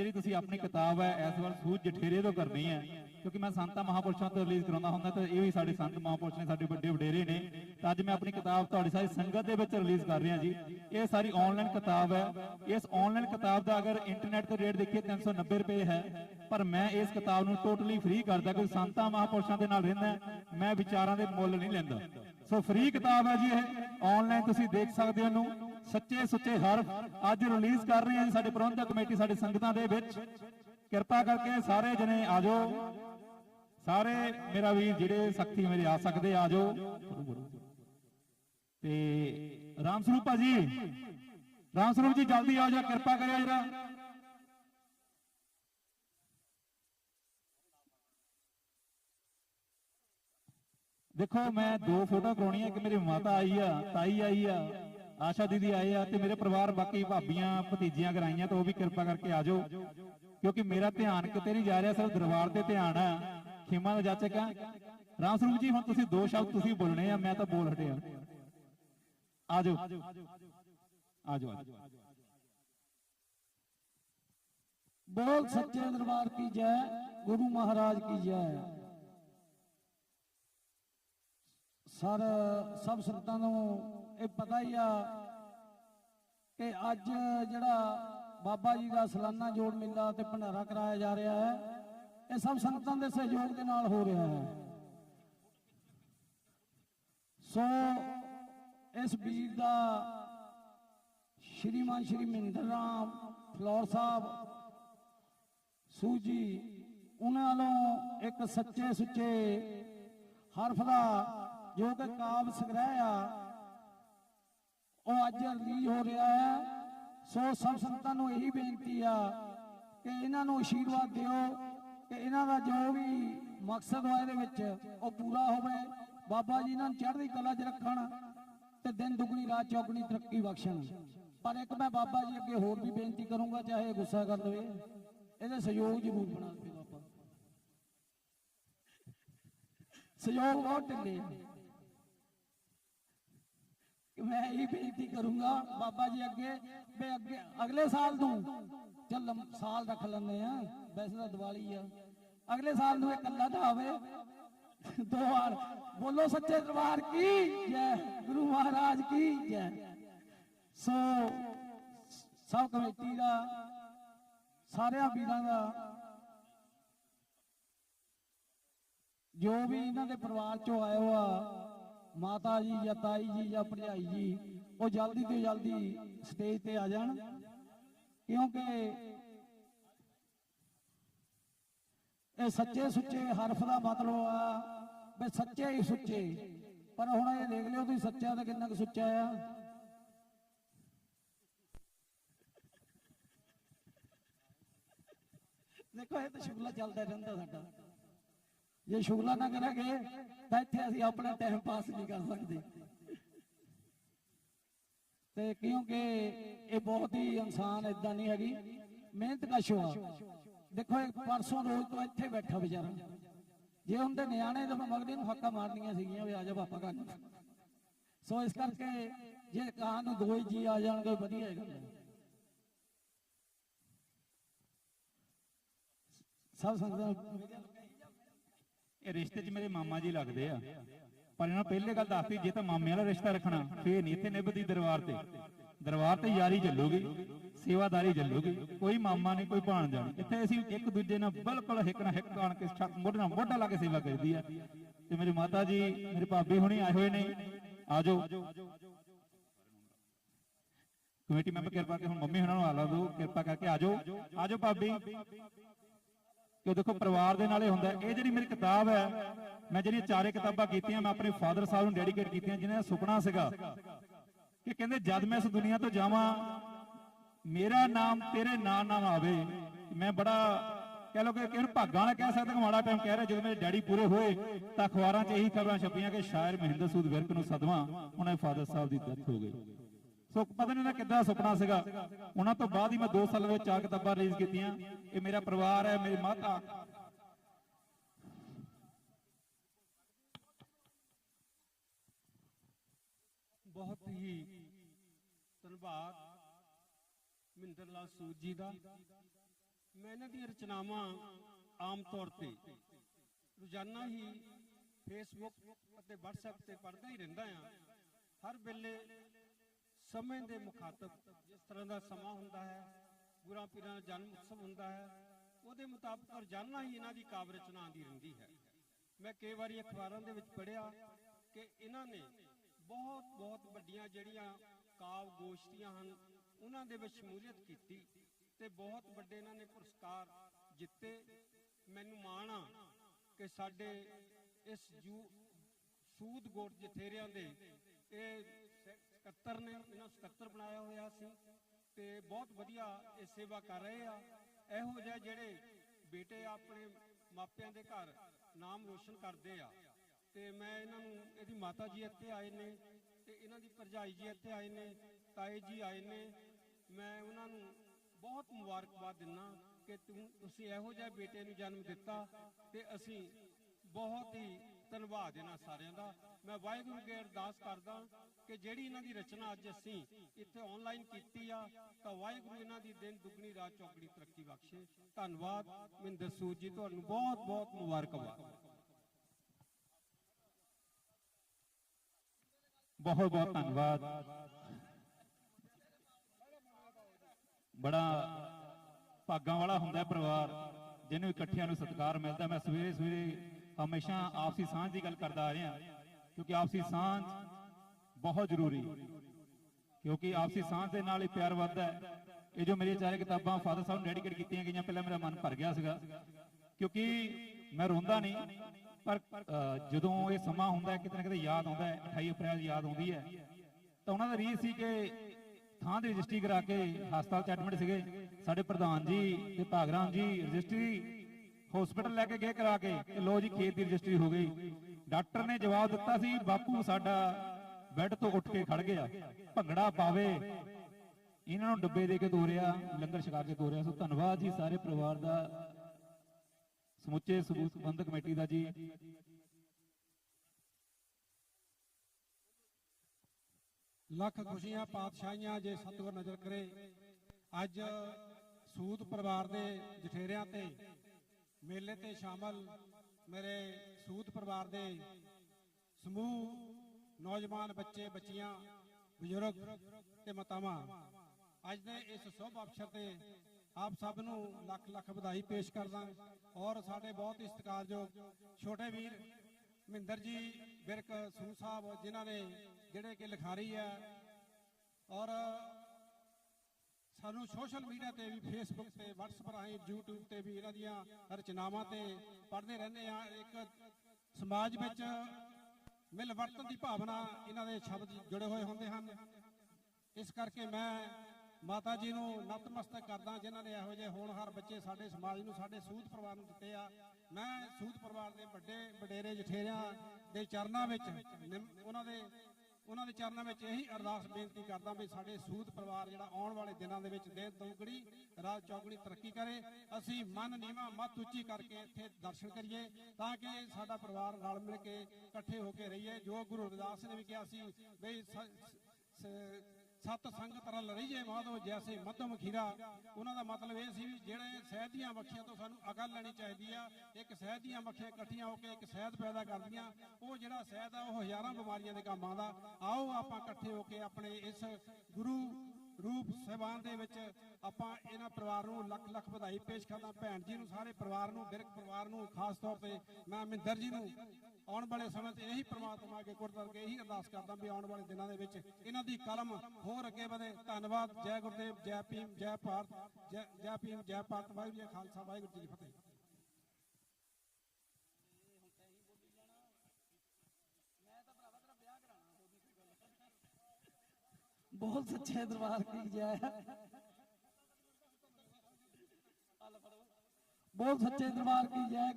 ਜਿਹੜੀ ਤੁਸੀਂ ਆਪਣੀ ਕਿਤਾਬ ਹੈ, ਇਸ ਵਾਰ ਸੂਝ ਜਠੇਰੇ ਤੋਂ ਕਰਨੀ ਹੈ, ਕਿਉਂਕਿ ਮੈਂ ਸੰਤਾਂ ਮਹਾਪੁਰਸ਼ਾਂ ਤੋਂ ਰਿਲੀਜ਼ ਕਰਾਉਂਦਾ ਹੁੰਦਾ ਤੇ ਇਹ ਵੀ ਸਾਡੇ ਸੰਤ ਮਹਾਪੁਰਸ਼ ਨੇ, ਸਾਡੇ ਵੱਡੇ ਵਡੇਰੇ ਨੇ। ਤਾਂ ਅੱਜ ਮੈਂ ਆਪਣੀ ਕਿਤਾਬ ਤੁਹਾਡੀ ਸਾਰੀ ਸੰਗਤ ਦੇ ਵਿੱਚ ਰਿਲੀਜ਼ ਕਰ ਰਿਹਾ ਜੀ। ਇਹ ਸਾਰੀ ਆਨਲਾਈਨ ਕਿਤਾਬ ਹੈ। ਇਸ ਆਨਲਾਈਨ ਕਿਤਾਬ ਦਾ ਅਗਰ ਇੰਟਰਨੈਟ ਤੇ ਰੇਟ ਦੇਖੀਏ 390 ਰੁਪਏ ਹੈ। ਪਰ ਮੈਂ ਇਸ ਕਿਤਾਬ ਨੂੰ ਟੋਟਲੀ ਫ੍ਰੀ ਕਰਦਾ ਕੋਈ ਸੰਤਾਂ ਮਹਾਪੁਰਸ਼ਾਂ ਦੇ ਨਾਲ ਰਹਿੰਦਾ ਮੈਂ ਵਿਚਾਰਾਂ ਦੇ ਮੁੱਲ ਨਹੀਂ ਲੈਂਦਾ। ਸੋ ਫ੍ਰੀ ਕਿਤਾਬ ਹੈ ਜੀ ਇਹ। ਆਨਲਾਈਨ ਤੁਸੀਂ ਦੇਖ ਸਕਦੇ ਹੋ ਇਹਨੂੰ। ਸੱਚੇ ਸੁੱਚੇ ਹਰਫ ਅੱਜ ਰਿਲੀਜ਼ ਕਰ ਰਹੇ ਹਾਂ ਜੀ ਸਾਡੇ ਪ੍ਰਬੰਧਕ ਕਮੇਟੀ, ਸਾਡੇ ਸੰਗਤਾਂ ਦੇ ਵਿੱਚ। ਕਿਰਪਾ ਕਰਕੇ ਸਾਰੇ ਜਣੇ ਆ ਜਾਓ। ਸਾਰੇ ਮੇਰਾ ਵੀਰ ਜਿਹੜੇ ਸਖਤੀ ਮੇਰੇ ਆ ਸਕਦੇ, ਆ ਜਾਓ। ਤੇ ਰਾਮ ਸਰੂਪ ਭਾਜੀ, ਰਾਮ ਸਰੂਪ ਜੀ, ਜਲਦੀ ਆ ਜਾਓ, ਕਿਰਪਾ ਕਰਿਓ ਜਰਾ। ਦੇਖੋ, ਮੈਂ ਦੋ ਫੋਟੋ ਕਰਾਉਣੀਆਂ, ਇੱਕ ਮੇਰੀ ਮਾਤਾ ਆਈ ਆ, ਤਾਈ ਆਈ ਆ। ਆਸ਼ਾ ਦੀਦੀ ਆਏ ਆ ਤੇ ਮੇਰੇ ਪਰਿਵਾਰ ਬਾਕੀ ਭਾਬੀਆਂ, ਭਤੀਜੀਆਂ ਕਰਾਈਆਂ ਤਾਂ ਉਹ ਵੀ ਕਿਰਪਾ ਕਰਕੇ ਆ ਕਿਉਂਕਿ ਮੇਰਾ ਧਿਆਨ ਕਿਤੇ ਨਹੀਂ ਜਾ ਰਿਹਾ, ਸਿਰਫ ਦਰਬਾਰ ਤੇ ਧਿਆਨ ਆ। ਖੇਮਾ ਦਾ ਜਾਚਕ ਆ। ਰਾਮ ਸਰੂਪ ਜੀ, ਹੁਣ ਤੁਸੀਂ ਦੋ ਸ਼ਬਦ ਤੁਸੀਂ ਬੋਲਣੇ ਆ, ਮੈਂ ਤਾਂ ਬੋਲ ਹਟਿਆ। ਆ ਜਾਓ। ਆ ਬੋਲ ਸੱਚੇ ਦਰਬਾਰ ਕੀ ਜੈ, ਗੁਰੂ ਮਹਾਰਾਜ ਕੀ ਜੈ। ਸਰ ਸਭ ਸੰਤਾਂ ਨੂੰ ਇਹ ਪਤਾ ਹੀ ਆ ਕਿ ਅੱਜ ਜਿਹੜਾ ਬਾਬਾ ਜੀ ਦਾ ਸਾਲਾਨਾ ਜੋੜ ਮੇਲਾ ਤੇ ਭੰਡਾਰਾ ਕਰਾਇਆ ਜਾ ਰਿਹਾ ਹੈ, ਇਹ ਸਭ ਸੰਗਤਾਂ ਦੇ ਸਹਿਯੋਗ ਦੇ ਨਾਲ ਹੋ ਰਿਹਾ ਹੈ। ਸੋ ਇਸ ਵੀਰ ਦਾ ਸ਼੍ਰੀਮਾਨ ਸ਼੍ਰੀ ਮਹਿੰਦਰ ਰਾਮ ਫਲੋਰ ਸਾਹਿਬ ਸੂਜੀ ਉਹਨਾਂ ਵੱਲੋਂ ਇੱਕ ਸੱਚੇ ਸੁੱਚੇ ਹਰਫ ਦਾ ਜੋ ਕਿ ਕਾਵ ਸੰਗ੍ਰਹਿ ਆ ਉਹ ਅੱਜ ਰਿਲੀਜ਼ ਹੋ ਰਿਹਾ ਹੈ। ਸੋ ਸਭ ਸੰਗਤਾਂ ਨੂੰ ਇਹੀ ਬੇਨਤੀ ਆ ਕਿ ਇਹਨਾਂ ਨੂੰ ਆਸ਼ੀਰਵਾਦ ਦਿਓ, ਕਿ ਇਹਨਾਂ ਦਾ ਜੋ ਵੀ ਮਕਸਦ ਹੋਇਆ ਇਹਦੇ ਵਿੱਚ, ਉਹ ਪੂਰਾ ਹੋਵੇ। ਬਾਬਾ ਜੀ ਇਹਨਾਂ ਨੂੰ ਚੜ੍ਹਦੀ ਕਲਾ 'ਚ ਰੱਖਣ ਤੇ ਦਿਨ ਦੁਗਣੀ, ਰਾਤ ਚੌਗਣੀ ਤਰੱਕੀ ਬਖਸ਼ਣ। ਪਰ ਇੱਕ ਮੈਂ ਬਾਬਾ ਜੀ ਅੱਗੇ ਹੋਰ ਵੀ ਬੇਨਤੀ ਕਰੂੰਗਾ, ਚਾਹੇ ਗੁੱਸਾ ਕਰ ਲਵੇ ਇਹਦੇ ਸਹਿਯੋਗ ਜ਼ਰੂਰ ਬਣਾ ਦੇ ਬਾਬਾ ਸਹਿਯੋਗ ਬਹੁਤ ਢਿੱਲੇ ਕਿ ਮੈਂ ਇਹ ਬੇਨਤੀ ਕਰੂੰਗਾ, ਬਾਬਾ ਜੀ ਅੱਗੇ ਵੀ ਅੱਗੇ, ਅਗਲੇ ਸਾਲ ਨੂੰ ਚੱਲ ਸਾਲ ਰੱਖ ਲੈਂਦੇ ਆ, ਵੈਸੇ ਤਾਂ ਦੀਵਾਲੀ ਆ। ਅਗਲੇ ਸਾਲ ਨੂੰ ਇਹ ਇਕੱਲਾ ਤਾਂ ਆਵੇ। ਦੋ ਵਾਰ ਬੋਲੋ ਸੱਚੇ ਦਰਬਾਰ ਕੀ ਜੈ, ਗੁਰੂ ਮਹਾਰਾਜ ਕੀ ਜੈ। ਸੋ, ਸਭ ਕਮੇਟੀ ਦਾ, ਸਾਰਿਆਂ ਵੀਰਾਂ ਦਾ, ਜੋ ਵੀ ਇਹਨਾਂ ਦੇ ਪਰਿਵਾਰ ਚੋਂ ਆਏ ਹੋ ਆ ਮਾਤਾ ਜੀ ਜਾਂ ਤਾਈ ਜੀ ਜਾਂ ਭਰਜਾਈ ਜੀ, ਉਹ ਜਲਦੀ ਤੋਂ ਜਲਦੀ ਸਟੇਜ ਤੇ ਆ ਜਾਣ। ਕਿਉਂਕਿ ਇਹ ਸੱਚੇ ਸੁੱਚੇ ਹਰਫ ਦਾ ਮਤਲਬ ਆ ਵੀ ਸੱਚੇ ਹੀ ਸੁੱਚੇ। ਪਰ ਹੁਣ ਇਹ ਦੇਖ ਲਿਓ ਤੁਸੀਂ ਸੱਚਾ ਤਾਂ ਕਿੰਨਾ ਕੁ ਸੁੱਚਾ ਆ। ਦੇਖੋ, ਇਹ ਤਾਂ ਸ਼ੁਗਲਾ ਚੱਲਦਾ ਰਹਿੰਦਾ ਸਾਡਾ। ਜੇ ਸ਼ੁਗਲਾ ਨਾ ਕਰਾਂਗੇ ਤਾਂ ਇੱਥੇ ਅਸੀਂ ਆਪਣਾ ਟਾਈਮ ਪਾਸ ਨਹੀਂ ਕਰ ਸਕਦੇ। ਤੇ ਕਿਉਂਕਿ ਇਹ ਬਹੁਤ ਹੀ ਇਨਸਾਨ ਇਦਾਂ ਨਹੀਂ ਹੈਗੀ। ਮਿਹਨਤ ਕਸ਼ੋ ਆ ਦੇਖੋ ਇਹ ਪਰਸੋਂ ਰੋਜ਼ ਤੋਂ ਇੱਥੇ ਬੈਠਾ ਵਿਚਾਰਾ। ਜੇ ਹੁੰਦੇ ਨਿਆਣੇ ਤਾਂ ਮੈਂ ਨੂੰ ਹੱਕਾ ਮਾਰਨੀਆਂ ਸੀਗੀਆਂ ਵੀ ਆ ਜਾ ਪਾਪਾ ਘਰ ਸੋ ਇਸ ਕਰਕੇ ਜੇ ਕਾਂ ਨੂੰ ਦੋ ਹੀ ਜੀ ਆ ਜਾਣਗੇ, ਵਧੀਆ ਹੈਗਾ। ਸਭ ਸੰਗਤਾਂ ਰਿਸ਼ਤੇ 'ਚ ਮੇਰੇ ਮਾਮਾ ਜੀ ਲੱਗਦੇ ਆ। ਪਰ ਇਹਨਾਂ ਪਹਿਲੇ ਗੱਲ ਦੱਸਤੀ, ਜੇ ਤਾਂ ਮਾਮੇ ਵਾਲਾ ਰਿਸ਼ਤਾ ਰੱਖਣਾ, ਫੇਰ ਨਹੀਂ, ਇੱਥੇ ਨਿਭਦੀ ਦਰਬਾਰ ਤੇ। ਦਰਬਾਰ ਤੇ ਯਾਰੀ ਚੱਲੂਗੀ, ਸੇਵਾਦਾਰੀ ਚੱਲੂਗੀ, ਕੋਈ ਮਾਮਾ ਨਹੀਂ, ਕੋਈ ਭਾਣਜਾ ਨਹੀਂ। ਇੱਥੇ ਅਸੀਂ ਇੱਕ ਦੂਜੇ ਨਾਲ ਬਿਲਕੁਲ ਹਿੱਕ ਨਾਲ ਹਿੱਕ ਆਣ ਕੇ ਛੱਕ ਮੋਢੇ ਨਾਲ ਮੋਢਾ ਲਾ ਕੇ ਸੇਵਾ ਕਰਦੀ ਆ। ਤੇ ਮੇਰੇ ਮਾਤਾ ਜੀ, ਮੇਰੇ ਭਾਬੀ ਹੁਣੀ ਆਏ ਹੋਏ ਨੇ। ਆਜੋ। ਕਮੇਟੀ ਮੈਂਬਰ ਕਿਰਪਾ ਕਰਕੇ ਹੁਣ ਮੰਮੀ ਹੁਣਾਂ ਨੂੰ ਆ ਲਾ ਦਿਓ ਕਿਰਪਾ ਕਰਕੇ ਆਜੋ। ਆਜੋ ਭਾਬੀ। ਕਿ ਦੇਖੋ ਪਰਿਵਾਰ ਦੇ ਨਾਲੇ ਹੁੰਦਾ ਇਹ ਜਿਹੜੀ ਮੇਰੀ ਕਿਤਾਬ ਹੈ, ਮੈਂ ਜਿਹੜੀਆਂ ਚਾਰੇ ਕਿਤਾਬਾਂ ਕੀਤੀਆਂ, ਮੈਂ ਆਪਣੇ ਫਾਦਰ ਸਾਹਿਬ ਨੂੰ ਡੈਡੀਕੇਟ ਕੀਤੀਆਂ, ਜਿਨ੍ਹਾਂ ਦਾ ਸੁਪਨਾ ਸੀਗਾ ਕਿ ਕਹਿੰਦੇ, ਜਦ ਮੈਂ ਇਸ ਦੁਨੀਆ ਤੋਂ ਜਾਵਾਂ, ਮੇਰਾ ਨਾਮ ਤੇਰੇ ਨਾਂ ਨਾਮ ਆਵੇ। ਮੈਂ ਬੜਾ ਕਹਿ ਲੋ ਕਿ ਕਿਹਨ ਭਾਗਾਂ ਵਾਲਾ ਕਹਿ ਸਕਦਾ ਮਾੜਾ ਟਾਈਮ ਕਹਿ ਰਿਹਾ, ਜਦੋਂ ਮੇਰੇ ਡੈਡੀ ਪੂਰੇ ਹੋਏ, ਤਾਂ ਅਖਬਾਰਾਂ 'ਚ ਇਹੀ ਖਬਰਾਂ ਛਪੀਆਂ ਕਿ ਸ਼ਾਇਰ ਮਹਿੰਦਰ ਸੂਦ ਵਿਰਕ ਨੂੰ ਸਦਮਾ, ਉਹਨਾਂ ਦੇ ਫਾਦਰ ਸਾਹਿਬ ਦੀ ਡੈਥ ਹੋ ਗਈ। ਸੋ ਪਤਾ ਨਹੀਂ ਉਹਦਾ ਕਿੱਦਾਂ ਸੁਪਨਾ ਸੀਗਾ। ਉਹਨਾਂ ਤੋਂ ਬਾਅਦ ਹੀ ਮੈਂ 2 ਸਾਲ ਵਿੱਚ ਚਾਰ ਕਿਤਾਬਾਂ ਰਿਲੀਜ਼ ਕੀਤੀਆਂ। ਇਹ ਮੇਰਾ ਪਰਿਵਾਰ ਹੈ, ਮੇਰੀ ਮਾਤਾ। ਬਹੁਤ ਹੀ ਧੰਨਵਾਦ ਮਹਿੰਦਰ ਲਾਲ ਸੂਦ ਜੀ ਦਾ। ਮੈਂ ਇਹਨਾਂ ਦੀਆਂ ਰਚਨਾਵਾਂ ਆਮ ਤੌਰ ਤੇ ਰੋਜ਼ਾਨਾ ਹੀ ਫੇਸਬੁੱਕ ਅਤੇ WhatsApp ਤੇ ਪੜ੍ਹਦਾ ਹੀ ਰਹਿੰਦਾ ਆ ਹਰ ਵੇਲੇ ਸਮੇਂ ਦੇ ਮੁਖਾਤਬ ਜਿਸ ਤਰ੍ਹਾਂ ਦਾ ਸਮਾਂ ਹੁੰਦਾ ਹੈ, ਗੁਰਾਂ ਪੀਰਾਂ ਦਾ ਜਨਮ ਉਤਸਵ ਹੁੰਦਾ ਹੈ, ਉਹਦੇ ਮੁਤਾਬਕ ਰੋਜ਼ਾਨਾ ਹੀ ਇਹਨਾਂ ਦੀ ਕਾਵਿ ਰਚਨਾ ਆਉਂਦੀ ਰਹਿੰਦੀ ਹੈ। ਮੈਂ ਕਈ ਵਾਰੀ ਅਖਬਾਰਾਂ ਦੇ ਵਿੱਚ ਪੜ੍ਹਿਆ ਕਿ ਇਹਨਾਂ ਨੇ ਬਹੁਤ ਬਹੁਤ ਵੱਡੀਆਂ ਜਿਹੜੀਆਂ ਕਾਵ ਗੋਸ਼ਟੀਆਂ ਹਨ, ਉਹਨਾਂ ਦੇ ਵਿੱਚ ਸ਼ਮੂਲੀਅਤ ਕੀਤੀ ਤੇ ਬਹੁਤ ਵੱਡੇ ਇਹਨਾਂ ਨੇ ਪੁਰਸਕਾਰ ਜਿੱਤੇ। ਮੈਨੂੰ ਮਾਣ ਆ ਕਿ ਸਾਡੇ ਇਸ ਜੂ ਸੂਦ ਗੋਟ ਜਥੇਰਿਆਂ ਦੇ ਇਹ ਸਕੱਤਰ ਨੇ ਇਹਨਾਂ ਨੂੰ ਸਕੱਤਰ ਬਣਾਇਆ ਹੋਇਆ ਸੀ ਤੇ ਬਹੁਤ ਵਧੀਆ ਇਹ ਸੇਵਾ ਕਰ ਰਹੇ ਆ। ਇਹੋ ਜਿਹੇ ਜਿਹੜੇ ਬੇਟੇ ਆਪਣੇ ਮਾਪਿਆਂ ਦੇ ਘਰ ਨਾਮ ਰੋਸ਼ਨ ਕਰਦੇ ਆ। ਤੇ ਮੈਂ ਇਹਨਾਂ ਨੂੰ, ਇਹਦੀ ਮਾਤਾ ਜੀ ਇੱਥੇ ਆਏ ਨੇ ਤੇ ਇਹਨਾਂ ਦੀ ਭਰਜਾਈ ਜੀ ਇੱਥੇ ਆਏ ਨੇ, ਤਾਏ ਜੀ ਆਏ ਨੇ। ਮੈਂ ਉਹਨਾਂ ਨੂੰ ਬਹੁਤ ਮੁਬਾਰਕਬਾਦ ਦਿੰਦਾ ਕਿ ਤੂੰ, ਤੁਸੀਂ ਇਹੋ ਜਿਹੇ ਬੇਟੇ ਨੂੰ ਜਨਮ ਦਿੱਤਾ ਤੇ ਅਸੀਂ ਬਹੁਤ ਹੀ ਧੰਨਵਾਦ ਇਹਨਾਂ ਸਾਰਿਆਂ ਦਾ। ਮੈਂ ਵਾਹਿਗੁਰੂ ਅੱਗੇ ਅਰਦਾਸ ਕਰਦਾ ਕਿ ਜਿਹੜੀ ਇਹਨਾਂ ਦੀ ਰਚਨਾ ਅੱਜ ਅਸੀਂ ਇੱਥੇ ਆਨਲਾਈਨ ਕੀਤੀ ਆ, ਤਾਂ ਵਾਹਿਗੁਰੂ ਇਹਨਾਂ ਦੀ ਦਿਨ ਦੁਗਣੀ, ਰਾਤ ਚੌਗਣੀ ਤਰੱਕੀ ਬਖਸ਼ੇ। ਧੰਨਵਾਦ। ਮਹਿੰਦਰ ਸੂਦ ਜੀ, ਤੁਹਾਨੂੰ ਬਹੁਤ ਬਹੁਤ ਮੁਬਾਰਕਬਾਦ। ਬਹੁਤ ਬਹੁਤ ਧੰਨਵਾਦ। ਬੜਾ ਭਾਗਾਂ ਵਾਲਾ ਹੁੰਦਾ ਪਰਿਵਾਰ, ਜਿਹਨੂੰ ਇਕੱਠਿਆਂ ਨੂੰ ਸਤਿਕਾਰ ਮਿਲਦਾ। ਮੈਂ ਸਵੇਰੇ ਸਵੇਰੇ ਹਮੇਸ਼ਾ ਆਪਸੀ ਸਾਂਝ ਦੀ ਗੱਲ ਕਰਦਾ ਆ ਰਿਹਾ, ਕਿਉਂਕਿ ਆਪਸੀ ਸਾਂਝ ਬਹੁਤ ਜ਼ਰੂਰੀ। ਕਿਉਂਕਿ ਆਪਸੀ ਸਾਂਝ ਦੇ ਨਾਲ ਹੀ ਪਿਆਰ ਵੱਧਦਾ ਹੈ। ਇਹ ਜੋ ਮੇਰੀਆਂ ਚਾਰੇ ਕਿਤਾਬਾਂ ਫਾਦਰ ਸਾਹਿਬ ਨੂੰ ਡੈਡੀਕੇਟ ਕੀਤੀਆਂ ਗਈਆਂ, ਪਹਿਲਾਂ ਮੇਰਾ ਮਨ ਭਰ ਗਿਆ ਸੀਗਾ। ਕਿਉਂਕਿ ਮੈਂ ਰੋਂਦਾ ਨਹੀਂ, ਪਰ ਜਦੋਂ ਇਹ ਸਮਾਂ ਹੁੰਦਾ ਕਿਤੇ ਨਾ ਕਿਤੇ ਯਾਦ ਆਉਂਦਾ ਹੈ 28 ਅਪ੍ਰੈਲ ਯਾਦ ਆਉਂਦੀ ਹੈ, ਤਾਂ ਉਹਨਾਂ ਦਾ ਰੀਤ ਸੀ ਕਿ ਥਾਂ ਦੀ ਰਜਿਸਟਰੀ ਕਰਾ ਕੇ ਹਸਪਤਾਲ ਚ ਐਡਮਿਟ ਸੀਗੇ। ਸਾਡੇ ਪ੍ਰਧਾਨ ਜੀ ਤੇ ਭਾਗਰਾਮ ਜੀ ਰਜਿਸਟਰੀ ਹਸਪੀਟਲ ਲੈ ਕੇ ਗਏ ਕਰਾ ਕੇ ਕਿ ਲੋ ਜੀ, ਖੇਤ ਦੀ ਰਜਿਸਟਰੀ ਹੋ ਗਈ। ਡਾਕਟਰ ਨੇ ਜਵਾਬ ਦਿੱਤਾ ਸੀ, ਬਾਪੂ, ਸਾਡਾ ਬੈੱਡ ਤੋਂ ਉੱਠ ਕੇ ਖੜ ਗਿਆ। ਭੰਗੜਾ ਪਾਵੇ। ਇਹਨਾਂ ਨੂੰ ਡੱਬੇ ਦੇ ਕੇ ਤੋਰਿਆ, ਲੰਗਰ ਛਕਾ ਕੇ ਤੋਰਿਆ। ਸੋ ਧੰਨਵਾਦ ਜੀ ਸਾਰੇ ਪਰਿਵਾਰ ਦਾ। ਸਮੁੱਚੇ ਸਬੂਤ ਪ੍ਰਬੰਧਕ ਕਮੇਟੀ ਦਾ ਜੀ। ਲੱਖ ਖੁਸ਼ੀਆਂ, ਪਾਤਸ਼ਾਹੀਆਂ ਜੇ ਸਤਿਗੁਰ ਨਜ਼ਰ ਕਰੇ। ਅੱਜ ਸੂਦ ਪਰਿਵਾਰ ਦੇ ਜਠੇਰਿਆਂ ਤੇ ਮੇਲੇ ਤੇ ਸ਼ਾਮਲ ਮੇਰੇ ਸੂਦ ਪਰਿਵਾਰ ਦੇ ਸਮੂਹ ਨੌਜਵਾਨ ਬੱਚੇ, ਬੱਚੀਆਂ, ਬਜ਼ੁਰਗ ਤੇ ਮਾਤਾਵਾਂ, ਅੱਜ ਦੇ ਇਸ ਸ਼ੁਭ ਅਵਸਰ ਤੇ ਆਪ ਸਭ ਨੂੰ ਲੱਖ ਲੱਖ ਵਧਾਈ ਪੇਸ਼ ਕਰਦਾ ਔਰ ਸਾਡੇ ਬਹੁਤ ਹੀ ਸਤਿਕਾਰਯੋਗ ਛੋਟੇ ਵੀਰ ਮਹਿੰਦਰ ਜੀ ਬਿਰਕ ਸੂ ਸਾਹਿਬ, ਜਿਨ੍ਹਾਂ ਨੇ ਜਿਹੜੇ ਕਿ ਲਿਖਾਰੀ ਹੈ ਔਰ ਸਾਨੂੰ ਸੋਸ਼ਲ ਮੀਡੀਆ ਤੇ ਵੀ ਫੇਸਬੁੱਕ ਤੇ, WhatsApp ਰਾਹੀਂ, YouTube ਤੇ ਵੀ ਇਹਨਾਂ ਦੀਆਂ ਰਚਨਾਵਾਂ ਤੇ ਪੜ੍ਹਦੇ ਰਹਿੰਦੇ ਆ ਇੱਕ ਸਮਾਜ ਵਿੱਚ ਮਿਲਵਰਤਨ ਦੀ ਭਾਵਨਾ ਇਹਨਾਂ ਦੇ ਸ਼ਬਦ ਜੁੜੇ ਹੋਏ ਹੁੰਦੇ ਹਨ। ਇਸ ਕਰਕੇ ਮੈਂ ਮਾਤਾ ਜੀ ਨੂੰ ਨਤਮਸਤਕ ਕਰਦਾ ਜਿਨ੍ਹਾਂ ਨੇ ਇਹੋ ਜਿਹੇ ਹੋਣਹਾਰ ਬੱਚੇ ਸਾਡੇ ਸਮਾਜ ਨੂੰ, ਸਾਡੇ ਸੂਦ ਪਰਿਵਾਰ ਨੂੰ ਦਿੱਤੇ ਆ। ਮੈਂ ਸੂਦ ਪਰਿਵਾਰ ਦੇ ਵੱਡੇ ਵਡੇਰੇ, ਜਠੇਰਿਆਂ ਦੇ ਚਰਨਾਂ ਵਿੱਚ ਉਹਨਾਂ ਦੇ ਉਹਨਾਂ ਦੇ ਚਰਨਾਂ ਵਿੱਚ ਇਹੀ ਅਰਦਾਸ ਬੇਨਤੀ ਕਰਦਾ ਵੀ ਸਾਡੇ ਸੂਦ ਪਰਿਵਾਰ ਜਿਹੜਾ ਆਉਣ ਵਾਲੇ ਦਿਨਾਂ ਦੇ ਵਿੱਚ ਦਿਨ ਦੁਗਣੀ ਰਾਤ ਚੌਗੜੀ ਤਰੱਕੀ ਕਰੇ। ਅਸੀਂ ਮਨ ਨੀਵਾ, ਮੱਤ ਉੱਚੀ ਕਰਕੇ ਇੱਥੇ ਦਰਸ਼ਨ ਕਰੀਏ ਤਾਂ ਕਿ ਸਾਡਾ ਪਰਿਵਾਰ ਰਲ ਮਿਲ ਕੇ ਇਕੱਠੇ ਹੋ ਕੇ ਰਹੀਏ। ਜੋ ਗੁਰੂ ਰਵਿਦਾਸ ਨੇ ਵੀ ਕਿਹਾ ਸੀ ਵੀ ਸਤ ਸੰਗਤ ਰਲ ਰਹੀਏ ਮਾਧੋ ਜੈਸੇ ਮੱਧਮ ਖੀਰਾ, ਉਹਨਾਂ ਦਾ ਮਤਲਬ ਇਹ ਸੀ ਵੀ ਜਿਹੜੇ ਸ਼ਹਿਦ ਦੀਆਂ ਮੱਖੀਆਂ ਤੋਂ ਸਾਨੂੰ ਅਕਲ ਲੈਣੀ ਚਾਹੀਦੀ ਆ, ਇੱਕ ਸ਼ਹਿਦ ਦੀਆਂ ਮੱਖੀਆਂ ਇਕੱਠੀਆਂ ਹੋ ਕੇ ਇੱਕ ਸ਼ਹਿਦ ਪੈਦਾ ਕਰਦੀਆਂ, ਉਹ ਜਿਹੜਾ ਸ਼ਹਿਦ ਆ ਉਹ ਹਜ਼ਾਰਾਂ ਬਿਮਾਰੀਆਂ ਦੇ ਕੰਮ ਆਉਂਦਾ ਆਓ ਆਪਾਂ ਇਕੱਠੇ ਹੋ ਕੇ ਆਪਣੇ ਇਸ ਗੁਰੂ ਰੂਪ ਸਹਿਬਾਨ ਦੇ ਵਿੱਚ ਆਪਾਂ ਇਹਨਾਂ ਪਰਿਵਾਰ ਨੂੰ ਲੱਖ ਲੱਖ ਵਧਾਈ ਪੇਸ਼ ਕਰਦਾ ਭੈਣ ਜੀ ਨੂੰ ਸਾਰੇ ਪਰਿਵਾਰ ਨੂੰ ਬਿਰਕ ਪਰਿਵਾਰ ਨੂੰ, ਖਾਸ ਤੌਰ ਤੇ ਮੈਂ ਮਹਿੰਦਰ ਜੀ ਨੂੰ ਆਉਣ ਵਾਲੇ ਸਮੇਂ 'ਤੇ ਇਹੀ ਪ੍ਰਮਾਤਮਾ ਅੱਗੇ ਕੁਰਤਾ ਕੇ ਇਹੀ ਅਰਦਾਸ ਕਰਦਾ ਵੀ ਆਉਣ ਵਾਲੇ ਦਿਨਾਂ ਦੇ ਵਿੱਚ ਇਹਨਾਂ ਦੀ ਕਲਮ ਹੋਰ ਅੱਗੇ ਵਧੇ। ਧੰਨਵਾਦ, ਜੈ ਗੁਰਦੇਵ, ਜੈ ਭੀਮ, ਜੈ ਭਾਰਤ, ਜੈ ਜੈ ਭੀਮ, ਜੈ ਭਾਰਤ। ਵਾਹਿਗੁਰੂ ਜੀ ਖਾਲਸਾ, ਵਾਹਿਗੁਰੂ ਜੀ ਫਤਿਹ। ਬੋਲ ਸੱਚੇ ਦਰਬਾਰ ਕੀ ਜੈ ਬੋਲ ਸੱਚੇ ਦਰਬਾਰ ਕੀ ਜੈ